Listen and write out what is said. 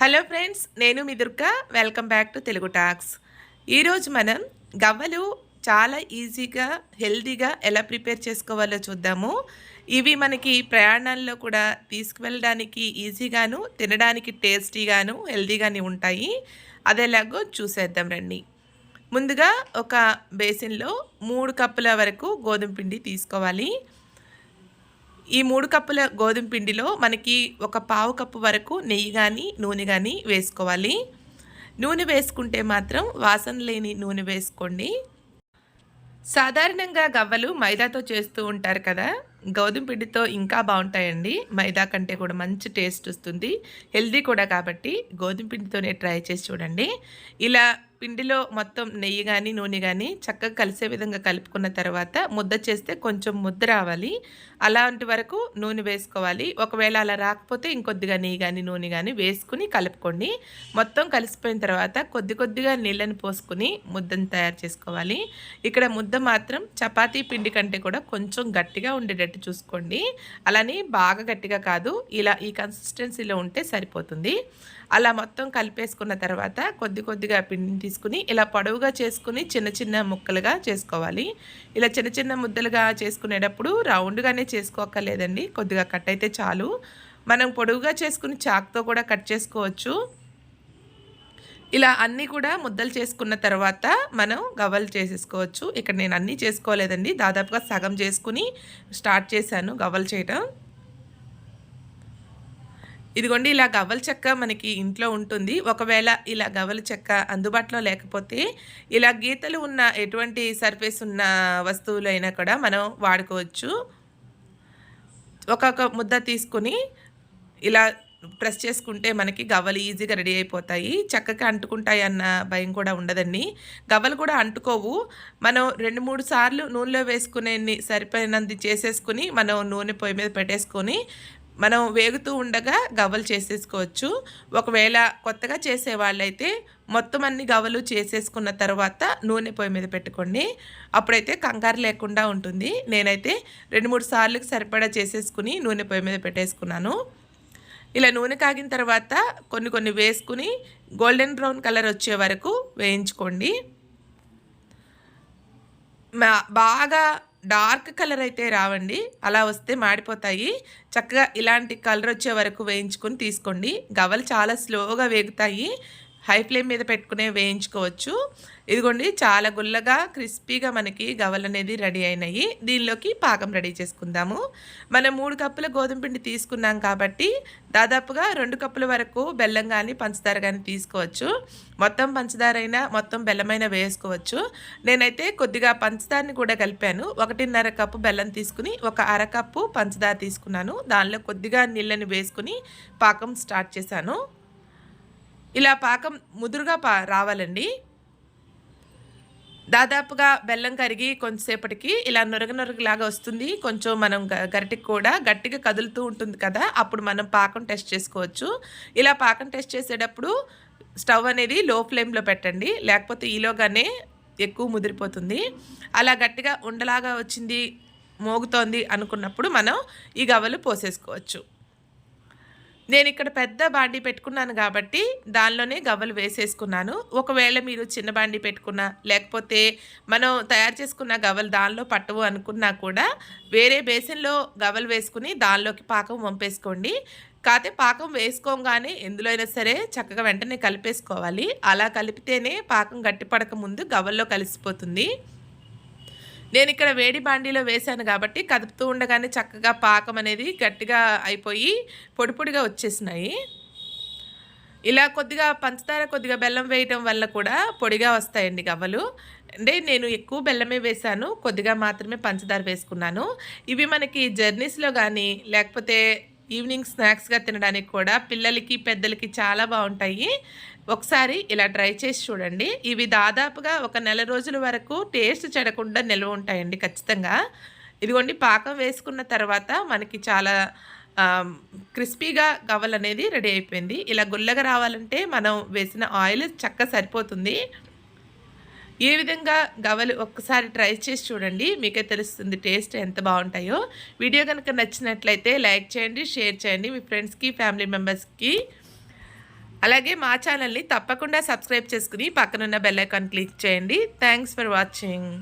Hello friends నేను మీ Durga. Welcome back to Telugu talks. ఈరోజు మనం గవ్వలు చాలా ఈజీగా హెల్తీగా ఎలా ప్రిపేర్ చేసుకోవాలో చూద్దాము. ఇవి మనకి ప్రయాణాల్లో కూడా తీసుకువెళ్ళడానికి ఈజీగాను తినడానికి టేస్టీగాను హెల్దీగానే ఉంటాయి. అదేలాగో చూసేద్దాం రండి. ముందుగా ఒక బేసిన్లో మూడు కప్పుల వరకు గోధుమ పిండి తీసుకోవాలి. ఈ మూడు కప్పుల గోధుమ పిండిలో మనకి ఒక పావు కప్పు వరకు నెయ్యి కానీ నూనె కానీ వేసుకోవాలి. నూనె వేసుకుంటే మాత్రం వాసన లేని నూనె వేసుకోండి. సాధారణంగా గవ్వలు మైదాతో చేస్తూ ఉంటారు కదా గోధుమ పిండితో ఇంకా బాగుంటాయండి. మైదా కంటే కూడా మంచి టేస్ట్ వస్తుంది. హెల్దీ కూడా కాబట్టి గోధుమ పిండితోనే ట్రై చేసి చూడండి. ఇలా పిండిలో మొత్తం నెయ్యి కానీ నూనె కానీ చక్కగా కలిసే విధంగా కలుపుకున్న తర్వాత ముద్ద చేస్తే కొంచెం ముద్ద రావాలి. అలాంటి వరకు నూనె వేసుకోవాలి. ఒకవేళ అలా రాకపోతే ఇంకొద్దిగా నెయ్యి కానీ నూనె కానీ వేసుకుని కలుపుకోండి. మొత్తం కలిసిపోయిన తర్వాత కొద్ది కొద్దిగా నీళ్ళని పోసుకుని ముద్దను తయారు చేసుకోవాలి. ఇక్కడ ముద్ద మాత్రం చపాతీ పిండి కంటే కూడా కొంచెం గట్టిగా ఉండేటట్టు చూసుకోండి. అలానే బాగా గట్టిగా కాదు. ఇలా ఈ కన్సిస్టెన్సీలో ఉంటే సరిపోతుంది. అలా మొత్తం కలిపేసుకున్న తర్వాత కొద్ది కొద్దిగా పిండిని తీసుకుని ఇలా పొడవుగా చేసుకుని చిన్న చిన్న ముక్కలుగా చేసుకోవాలి. ఇలా చిన్న చిన్న ముద్దలుగా చేసుకునేటప్పుడు రౌండ్గానే చేసుకోక్కర్లేదండి. కొద్దిగా కట్ అయితే చాలు. మనం పొడవుగా చేసుకుని చాక్తో కూడా కట్ చేసుకోవచ్చు. ఇలా అన్నీ కూడా ముద్దలు చేసుకున్న తర్వాత మనం గవ్వలు చేసేసుకోవచ్చు. ఇక్కడ నేను అన్నీ చేసుకోలేదండి. దాదాపుగా సగం చేసుకుని స్టార్ట్ చేశాను గవ్వలు చేయటం. ఇదిగోండి ఇలా గవ్వల చెక్క మనకి ఇంట్లో ఉంటుంది. ఒకవేళ ఇలా గవ్వల చెక్క అందుబాటులో లేకపోతే ఇలా గీతలు ఉన్న ఎటువంటి సర్ఫేస్ ఉన్న వస్తువులైనా కూడా మనం వాడుకోవచ్చు. ఒక్కొక్క ముద్ద తీసుకుని ఇలా ప్రెస్ చేసుకుంటే మనకి గవ్వలు ఈజీగా రెడీ అయిపోతాయి. చక్కగా అంటుకుంటాయి అన్న భయం కూడా ఉండదండి. గవ్వలు కూడా అంటుకోవు. మనం రెండు మూడు సార్లు నూనెలో వేసుకునే సరిపోయినంది చేసేసుకుని మనం నూనె పొయ్యి మీద పెట్టేసుకొని మనం వేగుతూ ఉండగా గవ్వలు చేసేసుకోవచ్చు. ఒకవేళ కొత్తగా చేసే వాళ్ళైతే మొత్తం అన్ని గవ్వలు చేసేసుకున్న తర్వాత నూనె పొయ్యి మీద పెట్టుకోండి. అప్పుడైతే కంగారు లేకుండా ఉంటుంది. నేనైతే రెండు మూడు సార్లకు సరిపడా చేసేసుకుని నూనె పొయ్యి మీద పెట్టేసుకున్నాను. ఇలా నూనె కాగిన తర్వాత కొన్ని కొన్ని వేసుకుని గోల్డెన్ బ్రౌన్ కలర్ వచ్చే వరకు వేయించుకోండి. బాగా డార్క్ కలర్ అయితే రావండి. అలా వస్తే మాడిపోతాయి. చక్కగా ఇలాంటి కలర్ వచ్చే వరకు వేయించుకొని తీసుకోండి. గవలు చాలా స్లోగా వేగుతాయి. హై ఫ్లేమ్ మీద పెట్టుకునే వేయించుకోవచ్చు. ఇదిగోండి చాలా గుల్లగా క్రిస్పీగా మనకి గవలు అనేది రెడీ అయినాయి. దీనిలోకి పాకం రెడీ చేసుకుందాము. మనం మూడు కప్పుల గోధుమ పిండి తీసుకున్నాం కాబట్టి దాదాపుగా రెండు కప్పుల వరకు బెల్లం కానీ పంచదార కానీ తీసుకోవచ్చు. మొత్తం పంచదార అయినా మొత్తం బెల్లమైనా వేసుకోవచ్చు. నేనైతే కొద్దిగా పంచదారని కూడా కలిపాను. ఒకటిన్నర కప్పు బెల్లం తీసుకుని ఒక అరకప్పు పంచదార తీసుకున్నాను. దానిలో కొద్దిగా నీళ్ళని వేసుకుని పాకం స్టార్ట్ చేశాను. ఇలా పాకం ముదురుగా పా రావాలండి. దాదాపుగా బెల్లం కరిగి కొంతసేపటికి ఇలా నొరగ నొరగలాగా వస్తుంది. కొంచెం మనం గరిటికి కూడా గట్టిగా కదులుతూ ఉంటుంది కదా అప్పుడు మనం పాకం టెస్ట్ చేసుకోవచ్చు. ఇలా పాకం టెస్ట్ చేసేటప్పుడు స్టవ్ అనేది లో ఫ్లేమ్లో పెట్టండి. లేకపోతే ఈలోగానే ఎక్కువ ముదిరిపోతుంది. అలా గట్టిగా ఉండలాగా వచ్చింది మోగుతోంది అనుకున్నప్పుడు మనం ఈ గవ్వలు పోసేసుకోవచ్చు. నేను ఇక్కడ పెద్ద బాండి పెట్టుకున్నాను కాబట్టి దానిలోనే గవ్వలు వేసేసుకున్నాను. ఒకవేళ మీరు చిన్న బాండి పెట్టుకున్నా లేకపోతే మనం తయారు చేసుకున్న గవ్వలు దానిలో పట్టవు అనుకున్నా కూడా వేరే బేసిన్లో గవ్వలు వేసుకుని దానిలోకి పాకం పంపేసుకోండి కాకపోతే పాకం వేసుకోగానే ఎందులో అయినా సరే చక్కగా వెంటనే కలిపేసుకోవాలి. అలా కలిపితేనే పాకం గట్టిపడక ముందు గవ్వల్లో కలిసిపోతుంది. నేను ఇక్కడ వేడి బాండీలో వేశాను కాబట్టి కదుపుతూ ఉండగానే చక్కగా పాకం అనేది గట్టిగా అయిపోయి పొడి పొడిగా వచ్చేసినాయి. ఇలా కొద్దిగా పంచదార కొద్దిగా బెల్లం వేయటం వల్ల కూడా పొడిగా వస్తాయండి గవ్వలు. అంటే నేను ఎక్కువ బెల్లమే వేశాను కొద్దిగా మాత్రమే పంచదార వేసుకున్నాను. ఇవి మనకి జర్నీస్లో కానీ లేకపోతే ఈవినింగ్ స్నాక్స్గా తినడానికి కూడా పిల్లలకి పెద్దలకి చాలా బాగుంటాయి. ఒకసారి ఇలా ట్రై చేసి చూడండి. ఇవి దాదాపుగా ఒక నెల రోజుల వరకు టేస్ట్ చెడకుండా నిల్వ ఉంటాయండి ఖచ్చితంగా. ఇదిగోండి పాకం వేసుకున్న తర్వాత మనకి చాలా క్రిస్పీగా గవల్ అనేది రెడీ అయిపోయింది. ఇలా గుల్లగా రావాలంటే మనం వేసిన ఆయిల్ చక్క సరిపోతుంది. ఏ విధంగా గవలు ఒక్కసారి ట్రై చేసి చూడండి మీకే తెలుస్తుంది టేస్ట్ ఎంత బాగుంటాయో. వీడియో కనుక నచ్చినట్లయితే లైక్ చేయండి షేర్ చేయండి. మీ ఫ్రెండ్స్కి ఫ్యామిలీ మెంబర్స్కి అలాగే మా ఛానల్ని తప్పకుండా సబ్స్క్రైబ్ చేసుకుని పక్కనున్న బెల్ ఐకాన్ క్లిక్ చేయండి. Thanks for watching.